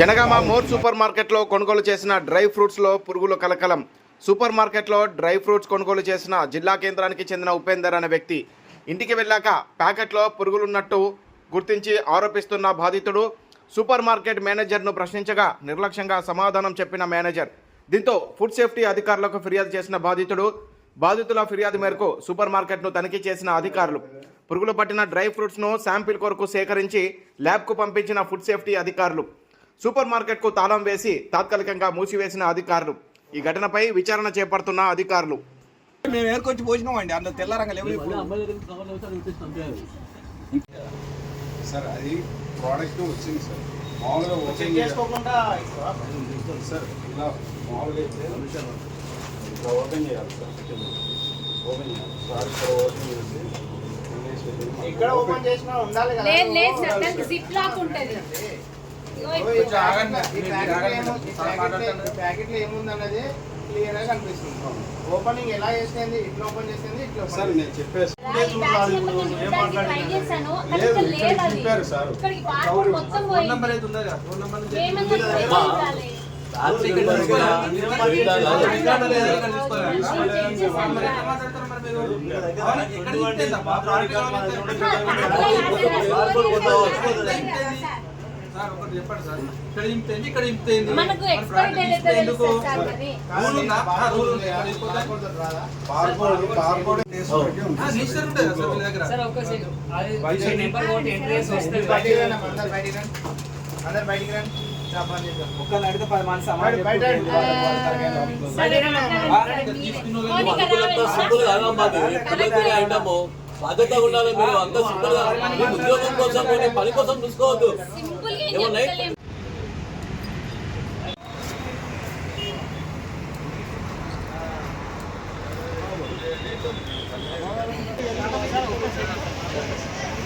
Janagama more super మార్కెట్లో కొనుగోలు చేసిన డ్రై ఫ్రూట్స్లో పురుగుల కలకలం. సూపర్ మార్కెట్లో డ్రై ఫ్రూట్స్ కొనుగోలు చేసిన జిల్లా కేంద్రానికి చెందిన ఉపేందర్ అనే వ్యక్తి ఇంటికి వెళ్ళాక ప్యాకెట్లో పురుగులున్నట్టు గుర్తించి ఆరోపిస్తున్న బాధితుడు సూపర్ మార్కెట్ మేనేజర్ను ప్రశ్నించగా నిర్లక్ష్యంగా సమాధానం చెప్పిన మేనేజర్. దీంతో ఫుడ్ సేఫ్టీ అధికారులకు ఫిర్యాదు చేసిన బాధితుడు బాధితుల ఫిర్యాదు మేరకు సూపర్ మార్కెట్ను తనిఖీ చేసిన అధికారులు. పురుగులు పట్టిన డ్రై ఫ్రూట్స్ను శాంపిల్ కొరకు సేకరించి ల్యాబ్కు పంపించిన ఫుడ్ సేఫ్టీ అధికారులు. సూపర్ మార్కెట్కు తాళం వేసి తాత్కాలికంగా మూసివేసిన అధికారులు. ఈ ఘటనపై విచారణ చేపడుతున్న అధికారులు. మేము ఏరుకొచ్చి పోసినామండి అందులో తెల్ల రంగు లేవు ఇప్పుడు. సార్ అది ప్రోడక్ట్ వచ్చింది సార్. మామూలుగా ఓపెన్ చేసుకోకుండా సార్ ఇలా మామూలుగా అయితే ఇలా ఓపెన్ చేయాలి సార్ ఓపెన్ చేయాలి. సార్ ఇక్కడ ఓపెన్ చేసి. ఇక్కడ ఓపెన్ చేసినా ఉండాలి కదా. లేదు లేదు సార్ దానికి జిప్ లాక్ ఉంటుంది. ఇగో ఓ, ఇప్పుడు ఈ కొంచెం ఆగండి. ప్యాకెట్- ఈ మీరు ప్యాకెట్లో ఆగండి. ఏమో- ఈ సార్ ప్యాకెట్లో- మాట్లాడుతున్నారు. ఈ ప్యాకెట్లో ఏముందన్నది క్లియర్గా కనిపిస్తుంది. ఓపెనింగ్ ఎలా చేసింది ఇట్లా ఓపెన్ చేసింది ఇట్లా సార్ నేను చెప్పేసి చూపారు సార్. ఫోన్ నెంబర్ అయితే ఉందా? కదా? ఫోన్ నెంబర్ మనకు ఎక్స్పైరీ డేట్ ఎందుకు? రూల్ ఉందా? రూల్ ఉంది. సార్ సెకండ్ నెంబర్ ఒకటి ఎంట్రీ అందరు బయటికి రండి అందరు బయటికి. ఒక్కరిని అడిగితే పది మంది ఉండాలి. మీరు అంత సింపుల్గా ఉద్యోగం కోసం పని కోసం చూసుకోవద్దు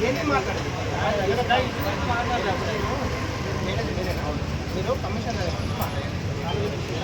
సింపుల్ మాట్లాడదు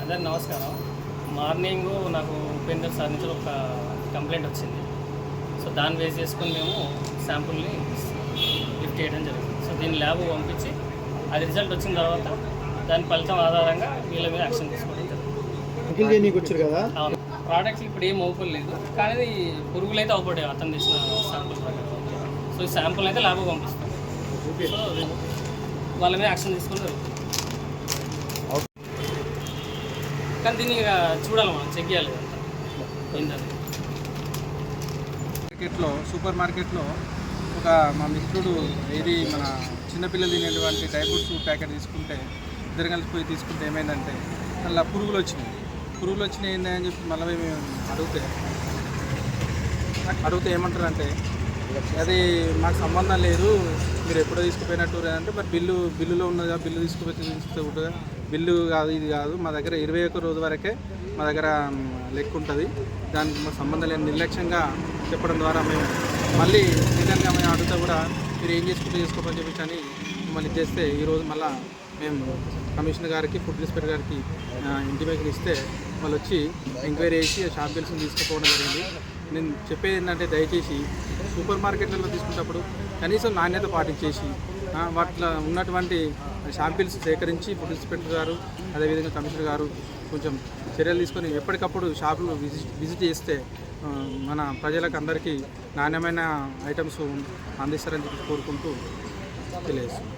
అందరికి నమస్కారం. మార్నింగ్ నాకు ఉపేందర్ సార్ నుంచి ఒక కంప్లైంట్ వచ్చింది. సో దాన్ని బేస్ చేసుకొని మేము శాంపుల్ని లిఫ్ట్ చేయడం జరిగింది. సో దీన్ని ల్యాబ్ పంపించి అది రిజల్ట్ వచ్చిన తర్వాత దాని ఫలితం ఆధారంగా వీళ్ళ మీద యాక్షన్ తీసుకోవడం జరిగింది. అవును. ప్రోడక్ట్స్ ఇప్పుడు ఏం ఓపెన్ లేదు. కానీ పురుగులు అయితే అవుపడే అతను తెచ్చిన శాంపుల్ ప్రకారం. సో ఈ శాంపుల్ అయితే ల్యాబ్ పంపిస్తాం. వాళ్ళ మీద యాక్షన్ తీసుకుని కానీ దీన్ని ఇక చూడాలి మనం చెక్ చేయాలి ఏంటంటే మార్కెట్లో సూపర్ మార్కెట్లో ఒక మా మిత్రుడు ఏది మన చిన్నపిల్లలు తినేటువంటి డ్రై ఫ్రూట్స్ ప్యాకెట్ తీసుకుంటే ఇద్దరు కలిసిపోయి తీసుకుంటే ఏమైందంటే అలా పురుగులు వచ్చినాయి. పురుగులు వచ్చినాయి ఏంటి చెప్పి మళ్ళీ మేము అడిగితే అడిగితే ఏమంటారంటే అది మాకు సంబంధం లేదు మీరు ఎప్పుడో తీసుకుపోయినట్టు అంటే మరి బిల్లు బిల్లులో ఉన్నదా? బిల్లు తీసుకుపోయి తీసుకుంటే కూడా బిల్లు కాదు ఇది కాదు. మా దగ్గర ఇరవై ఒక్క రోజు వరకే మా దగ్గర లెక్క ఉంటుంది. దానికి మా సంబంధం లేని నిర్లక్ష్యంగా చెప్పడం ద్వారా మేము మళ్ళీ రిటర్న్గా మేము అడుగుతా కూడా మీరు ఏం చేసుకుంటే చేసుకోమని చెప్పేసి అని మళ్ళీ చేస్తే ఈరోజు మళ్ళీ మేము కమిషనర్ గారికి ఫుడ్ ఇన్స్పెక్టర్ గారికి ఇంటిమేషన్ ఇస్తే వాళ్ళు వచ్చి ఎంక్వైరీ చేసి షాంపిల్స్ని తీసుకుపోవడం జరిగింది. నేను చెప్పేది ఏంటంటే దయచేసి సూపర్ మార్కెట్లలో తీసుకున్నప్పుడు కనీసం నాణ్యత పాటించేసి వాటిలో ఉన్నటువంటి శాంపిల్స్ సేకరించి ఫుడ్ ఇన్స్పెక్టర్ గారు అదేవిధంగా కమిషనర్ గారు కొంచెం చర్యలు తీసుకొని ఎప్పటికప్పుడు షాపులు విజిట్ విజిట్ చేస్తే మన ప్రజలకు అందరికీ నాణ్యమైన ఐటమ్స్ అందిస్తారని చెప్పి కోరుకుంటూ తెలియజేస్తున్నాం.